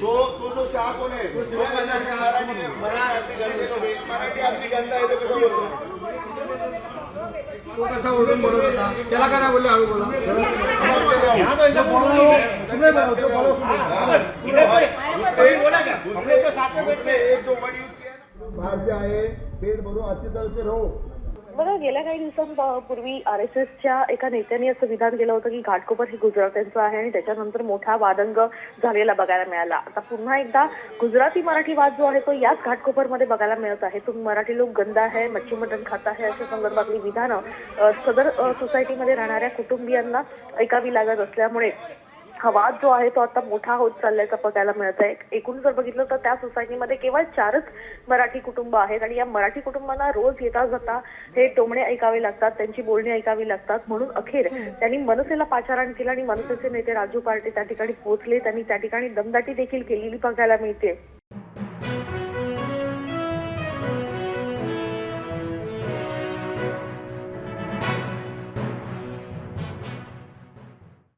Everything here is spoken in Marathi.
तो तो जो शाह कोण आहे? तो कसा मराठी मराठी आहे. मराठी आदमी गंदा आहे तो कसं बोलतो? तो कसा ओरडून बोलत होता? त्याला काय नाही बोलले? हळू बोला. तुम्ही बोला, तो बोला. सुनो. उसने एक जो वर्ड यूज किया ना. बाहर से आए पेट भरो अच्छी तरह से रहो बघा गेल्या काही दिवसांपूर्वी आर एस एसच्या एका नेत्याने असं विधान केलं होतं की घाटकोपर हे गुजरात्यांचं आहे आणि त्याच्यानंतर मोठा वादंग झालेला बघायला मिळाला. आता पुन्हा एकदा गुजराती मराठी वाद जो आहे तो याच घाटकोपरमध्ये बघायला मिळत आहे. तो मराठी लोक गंदा आहे मच्छी मटण खात आहे अशा संदर्भातली विधानं सदर सोसायटीमध्ये राहणाऱ्या कुटुंबियांना ऐकावी लागत असल्यामुळे हा वाद जो आहे तो आता मोठा होत चालल्याचं बघायला मिळत आहे एकूण जर बघितलं तर त्या सोसायटीमध्ये केवळ चारच मराठी कुटुंब आहेत आणि या मराठी कुटुंबांना रोज येता जाता हे टोमणे ऐकावे लागतात त्यांची बोलणी ऐकावी लागतात. म्हणून अखेर त्यांनी मनसेला पाचारण केलं आणि मनसेचे नेते राजू पार्टे त्या ठिकाणी पोहोचले. त्यांनी त्या ठिकाणी दमदाटी देखील केलेली बघायला मिळते.